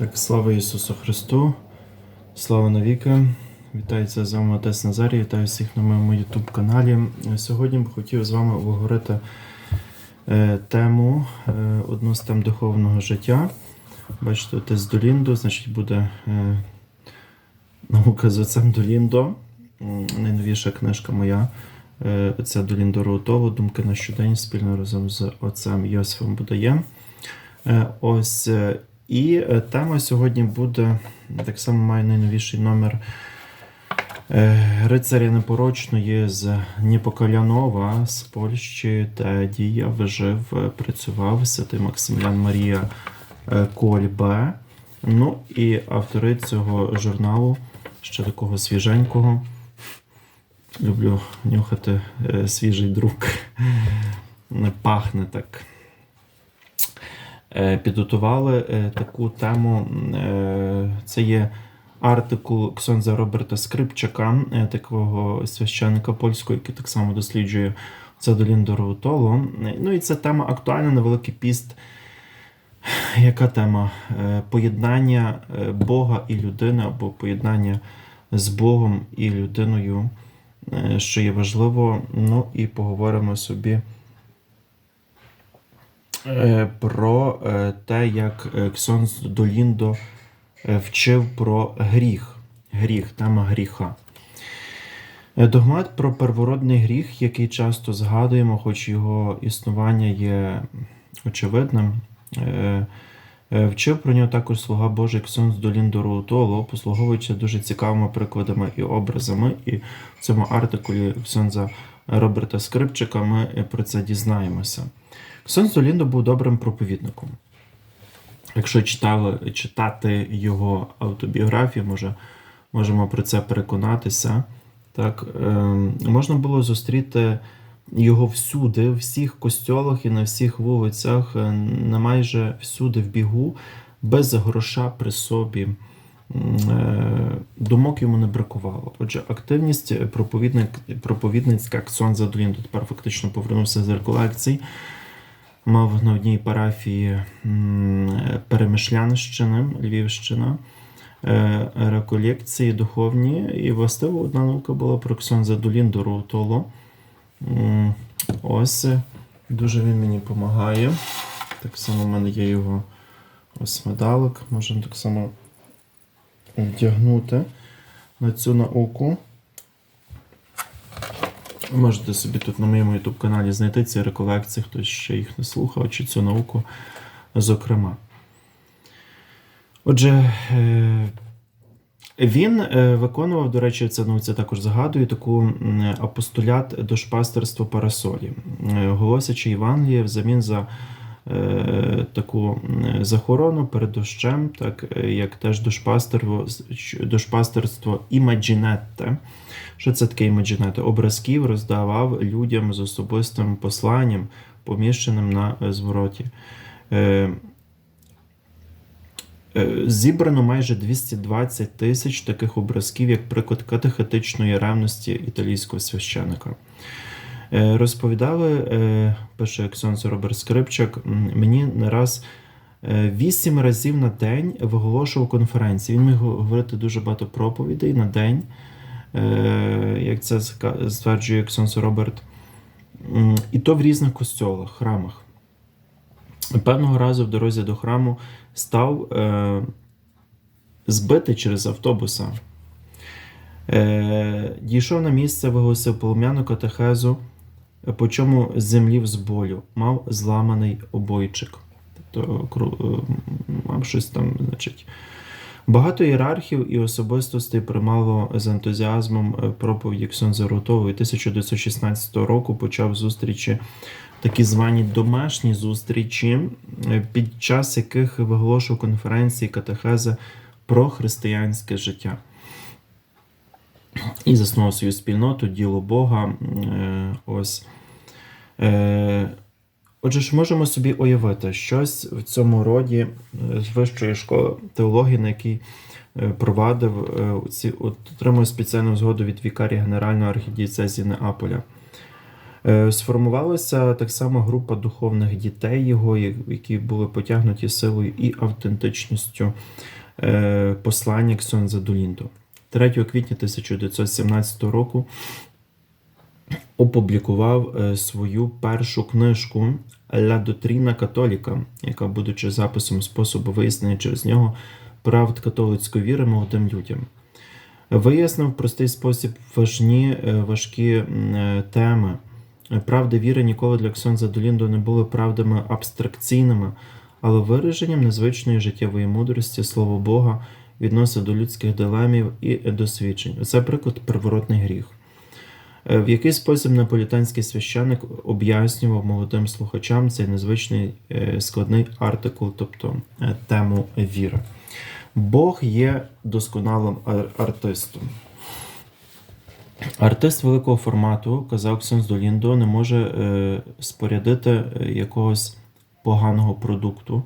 Так, слава Ісусу Христу, слава навіки. Вітається з вами Отець Назарій, вітаю всіх на моєму YouTube каналі. Сьогодні б хотів з вами обговорити е, тему, е, одну з тем духовного життя. Бачите, отець Доліндо, значить, буде е, наука з отцем Доліндо. Найновіша книжка моя. Отця Доліндо Роутово, думки на щодень спільно разом з отцем Йосифом Будаєм. Ось і е, тема сьогодні буде так само має найновіший номер е, рицаря непорочної з Ніпоколянова з Польщі та дія вижив, е, працював святий Максимілян Марія е, Кольбе. Ну і автори цього журналу, ще такого свіженького. Люблю нюхати свіжий друк. Не пахне так. Е, Підготували е, таку тему. е, Це є артикул Ксьонза Роберта Скрипчака, такого священника польського, який так само досліджує це Доліндо Роутоло. Е, Ну і ця тема актуальна на Великий піст. Яка тема? Поєднання Бога і людини, або поєднання з Богом і людиною, що є важливо. Ну і поговоримо собі про е, те, як е, Ксьонз Доліндо е, вчив про гріх. Гріх, тема гріха. Е, Догмат про первородний гріх, який часто згадуємо, хоч його існування є очевидним. Е, е, Вчив про нього також слуга Божий Ксьонз Доліндо Роутоло, послуговуючи дуже цікавими прикладами і образами. І в цьому артикулі Ксьонза Роберта Скрипчика ми про це дізнаємося. Ксьонз Доліндо був добрим проповідником. Якщо читали, читати його автобіографію, може, можемо про це переконатися. Так, е, можна було зустріти його всюди, в всіх костьолах і на всіх вулицях, е, на майже всюди в бігу, без гроша при собі. Е, Думок йому не бракувало. Отже, активність е, проповідник, проповідницька Ксонза Доліндо тепер фактично повернувся з реколекцій. Мав на одній парафії е, Перемишлянщини, Львівщина, реколекції духовні, і властиво одна наука була про Ксонза Доліндо Роутоло. М, Ось дуже він мені допомагає. Так само в мене є його ось медалик. Можемо так само вдягнути на цю науку. Ви можете собі тут на моєму YouTube каналі знайти ці реколекції, хтось ще їх не слухав, чи цю науку, зокрема. Отже, е, він е, виконував, до речі, це науці також згадую, таку апостолят дошпастерства Парасолі, е, голосячи Євангеліє взамін за таку захорону перед дощем, так е, як теж дошпастерство, дошпастерство імаджінетте. Що це таке імаджінетте? Образків роздавав людям з особистим посланням, поміщеним на е, звороті. Е, Е, Зібрано майже 220 тисяч таких образків, як приклад катехетичної ревності італійського священика. Е, Розповідали, е, пише Ксьонс Роберт Скрипчак, мені не раз е, вісім разів на день виголошував конференції. Він міг говорити дуже багато проповідей на день, як це стверджує Ксьонс Роберт, і то в різних костьолах, храмах. Певного разу в дорозі до храму став збитий через автобуса. Дійшов на місце, виголосив полум'яну катехезу, по чому землів з болю, мав зламаний обойчик. Тобто е, мав щось там, значить. Багато ієрархів і особистостей приймало з ентузіазмом проповіді Ксьонза Рутової 1916 року почав зустрічі такі звані домашні зустрічі, е, під час яких виголошував конференції катехези про християнське життя. І заснував свою спільноту, діло Бога. Е, Ось. Е, Отже ж, можемо собі уявити щось в цьому роді е, з вищої школи теології, на якій провадив ці, отримує спеціальну згоду від вікарія Генерального архідієцезії Неаполя. Сформувалася так само група духовних дітей його, які були потягнуті силою і автентичністю послання Ксьонза Доліндо. 3 квітня 1917 року опублікував е, свою першу книжку Ля Дотріна Католіка, яка, будучи записом способу вияснення через нього правд католицької віри молодим людям. Вияснив в простий спосіб важні, е, важкі е, теми. Правди віри ніколи для Ксьонза Доліндо не були правдами абстракційними, але вираженням незвичної життєвої мудрості Слово Бога відносить до людських дилемів і досвідчень. Це приклад приворотний гріх. Е, В який спосіб наполітанський священник об'яснював молодим слухачам цей незвичний е, складний артикул, тобто е, тему віри. Бог є досконалим артистом. Артист великого формату, казав Ксенс Доліндо, не може спорядити якогось поганого продукту.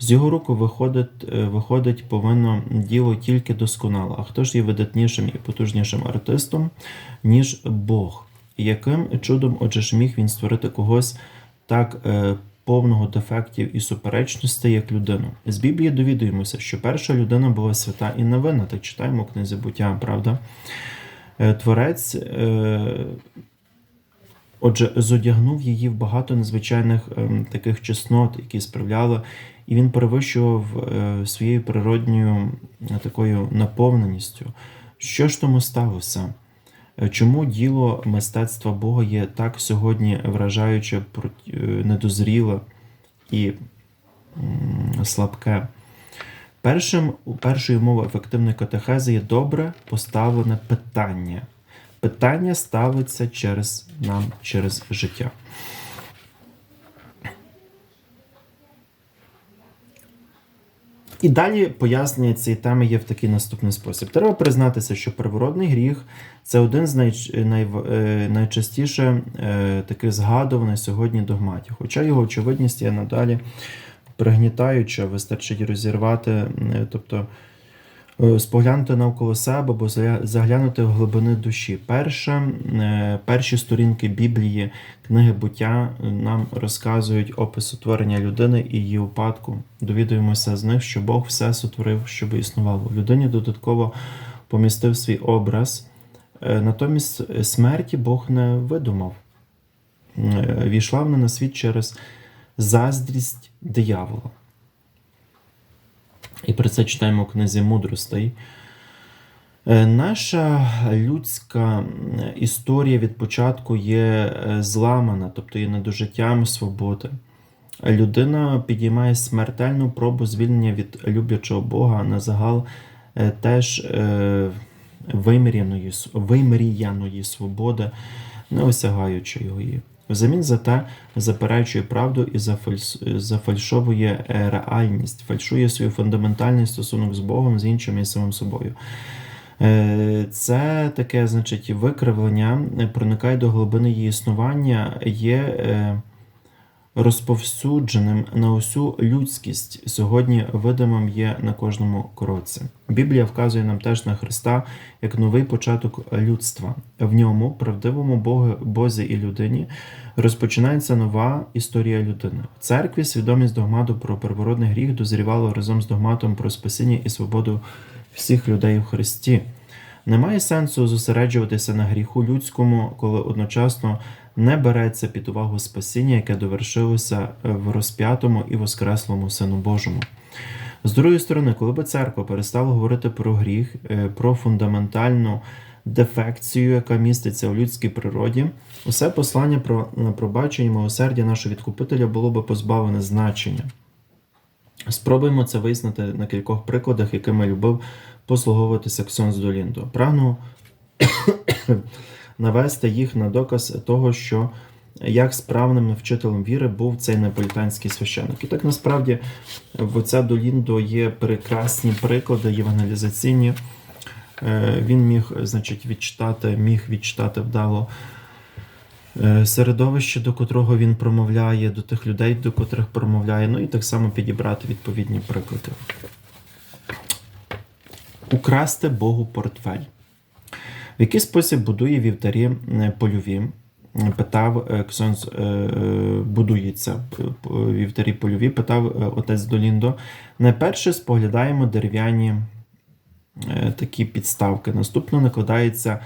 З його рук виходить, е, виходить повинно діло тільки досконало. А хто ж є видатнішим і потужнішим артистом, ніж Бог? Яким чудом, отже ж, міг він створити когось так е, повного дефектів і суперечностей, як людину? З Біблії довідуємося, що перша людина була свята і невинна, так читаємо книзі буття, правда? Е, Творець, отже, зодягнув її в багато незвичайних ем, таких чеснот, які справляли, і він перевищував е, своєю природньою е, такою наповненістю. Що ж тому сталося? Е, Чому діло мистецтва Бога є так сьогодні вражаюче, недозріле і слабке? Першим, першою умовою ефективної катехези є добре поставлене питання. Питання ставиться через нам через життя. І далі пояснення цієї теми є в такий наступний спосіб. Треба признатися, що первородний гріх це один з най, най, е, найчастіше е, таких згадуваних сьогодні догматів. Хоча його очевидність є надалі пригнітаюча, вистачить розірвати, е, тобто споглянути навколо себе або заглянути в глибини душі. Перше, е, перші сторінки Біблії, книги буття е, нам розказують опис утворення людини і її упадку. Довідуємося з них, що Бог все сотворив, щоб існувало. Людині додатково помістив свій образ. Е, Натомість е, смерті Бог не видумав. Е, Війшла вона на світ через заздрість диявола. І про це читаємо в книзі мудростей. Е, Наша людська історія від початку є е, зламана, тобто є недожиттям свободи. Людина підіймає смертельну пробу звільнення від люблячого Бога на загал е, теж вимріяної, вимріяної свободи, не осягаючи його її. Взамін за те заперечує правду і зафальшовує е, реальність, фальшує свій фундаментальний стосунок з Богом, з іншими і самим собою. Е, Це таке, значить, викривлення е, проникає до глибини її існування, є розповсюдженим на усю людськість. Сьогодні видимим є на кожному кроці. Біблія вказує нам теж на Христа як новий початок людства. В ньому, правдивому Богу, Бозі і людині, розпочинається нова історія людини. В церкві свідомість догмату про первородний гріх дозрівала разом з догматом про спасіння і свободу всіх людей в Христі. Немає сенсу зосереджуватися на гріху людському, коли одночасно не береться під увагу спасіння, яке довершилося в розп'ятому і воскреслому Сину Божому. З другої сторони, коли би церква перестала говорити про гріх, е, про фундаментальну дефекцію, яка міститься у людській природі, усе послання про пробачення милосердя нашого відкупителя було би позбавлене значення. Спробуємо це вияснити на кількох прикладах, якими любив послуговуватися Ксьонз Доліндо. Прагну навести їх на доказ того, що як справним вчителем віри був цей неаполітанський священник. І так насправді в отця Доліндо є прекрасні приклади євангелізаційні. Е, Він міг, значить, відчитати, міг відчитати вдало е, середовище, до котрого він промовляє, до тих людей, до котрих промовляє, ну і так само підібрати відповідні приклади. Украсти Богу портфель. В який спосіб будує вівтарі е, польові? питав е, Ксьонс е, будується п- вівтарі польові, питав е, отець Доліндо. Найперше споглядаємо дерев'яні е, такі підставки. Наступно накладається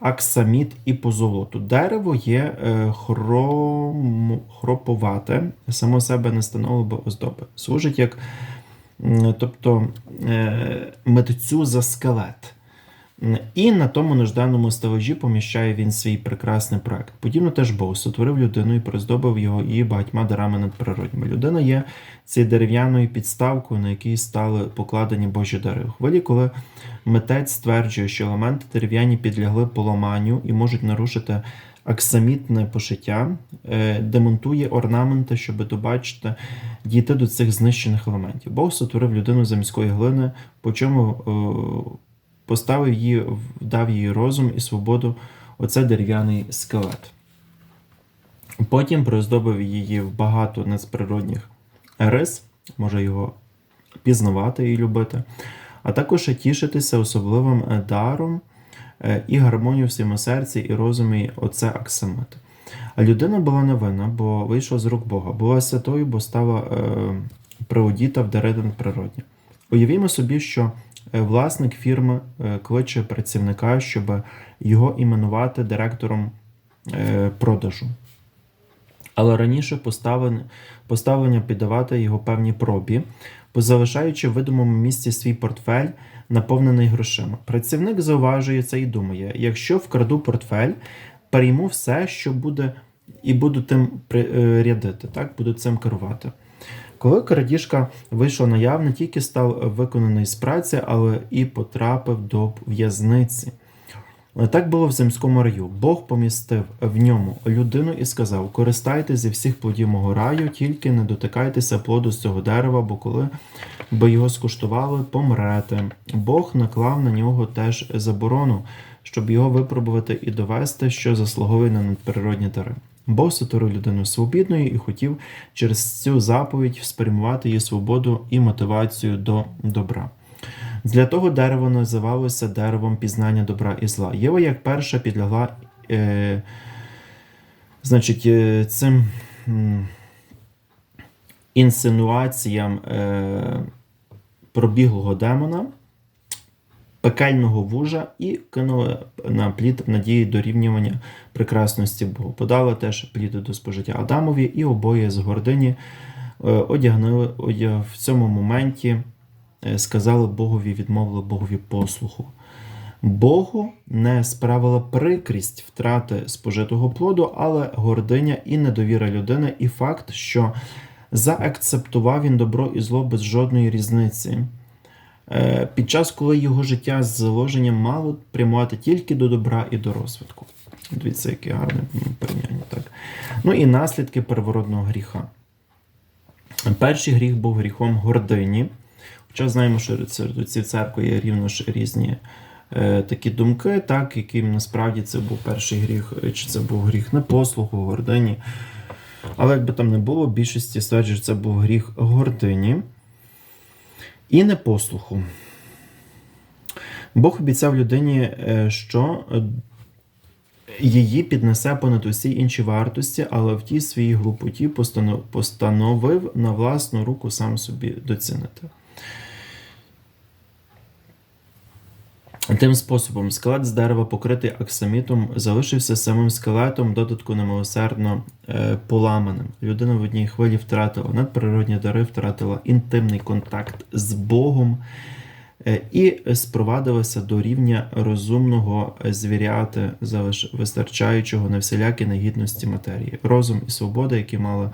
аксаміт і позолоту. Дерево є е, хром... хроповате, само себе не становило би оздоби. Служить як тобто, е, митцю за скелет. І на тому нужданому стелажі поміщає він свій прекрасний проект. Подібно теж Бог сотворив людину і приздобив його і багатьма дарами надприродніми. Людина є цією дерев'яною підставкою, на якій стали покладені Божі дари. У хвилі, коли митець стверджує, що елементи дерев'яні підлягли поламанню і можуть нарушити аксамітне пошиття, е, демонтує орнаменти, щоб добачити, дійти до цих знищених елементів. Бог сотворив людину з міської глини, по чому е, поставив її, дав їй розум і свободу. Оце дерев'яний скелет. Потім приздобив її в багато надприродних рис, може його пізнавати і любити, а також тішитися особливим е, даром е, і гармонію в своєму серці і розумі оце аксамит. А людина була невинна, бо вийшла з рук Бога, була святою, бо стала е, приодіта в дари природні. Уявімо собі, що власник фірми е, кличе працівника, щоб його іменувати директором е, продажу. Але раніше поставлення, піддавати його певні пробі, залишаючи в видимому місці свій портфель, наповнений грошима. Працівник зауважує це і думає: якщо вкраду портфель, перейму все, що буде, і буду тим е, рядити, так, буду цим керувати. Коли крадіжка вийшла наяв, не тільки став виконаний з праці, але і потрапив до в'язниці. Так було в земському раю. Бог помістив в ньому людину і сказав: Користайтеся зі всіх плодів мого раю, тільки не дотикайтеся плоду з цього дерева, бо коли би його скуштували, помрете. Бог наклав на нього теж заборону, щоб його випробувати і довести, що заслуговує на надприродні дари. Бог сотворив людину свобідною і хотів через цю заповідь спрямувати її свободу і мотивацію до добра. Для того дерево називалося деревом пізнання добра і зла. Єва як перша підлягла е, значить, е, цим інсинуаціям е, пробіглого демона, пекельного вужа і кинула на плід в надії дорівнювання прекрасності Богу. Подала теж плід до спожиття Адамові, і обоє з гордині е, одягнули одяг в цьому моменті е, сказали Богові, відмовили Богові послуху. Богу не справила прикрість втрати спожитого плоду, але гординя і недовіра людини, і факт, що заакцептував він добро і зло без жодної різниці. Е, Під час, коли його життя з заложенням мало прямувати тільки до добра і до розвитку. Дивіться, яке гарне порівняння. Так. Ну і наслідки первородного гріха. Перший гріх був гріхом гордині. Хоча знаємо, що серед отців церкви є рівно ж різні е, такі думки, так, яким насправді це був перший гріх, е, чи це був гріх непослуху, гордині. Але якби там не було, більшості стверджують, що це був гріх гордині і непослуху. Бог обіцяв людині, е, що е, її піднесе понад усі інші вартості, але в тій своїй глупоті постановив на власну руку сам собі доцінити. Тим способом скелет з дерева, покритий аксамітом, залишився самим скелетом, додатку немилосердно е, поламаним. Людина в одній хвилі втратила надприродні дари, втратила інтимний контакт з Богом е, і спровадилася до рівня розумного звіряти, залиш- вистачаючого на всілякі негідності матерії. Розум і свобода, які мали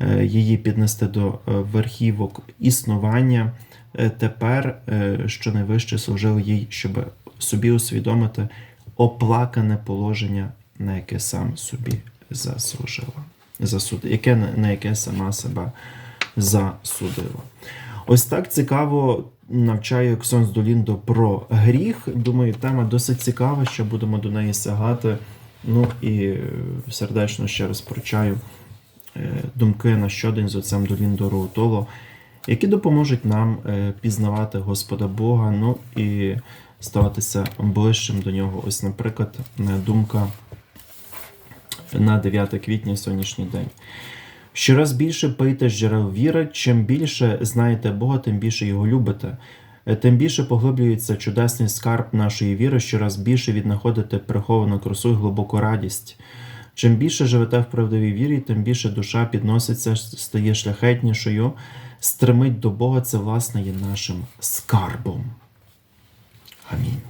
е, її піднести до е, верхівок існування, тепер е, що найвище служили їй, щоб собі усвідомити оплакане положення, на яке сам собі заслужила, засуд, яке на яке сама себе засудила. Ось так цікаво навчає Ксонс Доліндо про гріх. Думаю, тема досить цікава, ще будемо до неї сягати. Ну і е, сердечно ще раз прочаю е, думки на щодень з отцем Доліндо Роутоло, які допоможуть нам е, пізнавати Господа Бога, ну і ставатися ближчим до нього. Ось, наприклад, е, думка на 9 квітня сьогоднішній день. Щораз більше пийте джерел віри, чим більше знаєте Бога, тим більше його любите. Е, Тим більше поглиблюється чудесний скарб нашої віри, щораз більше віднаходите приховану красу і глибоку радість. Чим більше живете в правдивій вірі, тим більше душа підноситься, стає шляхетнішою, стремить до Бога, це, власне, є нашим скарбом. Амінь.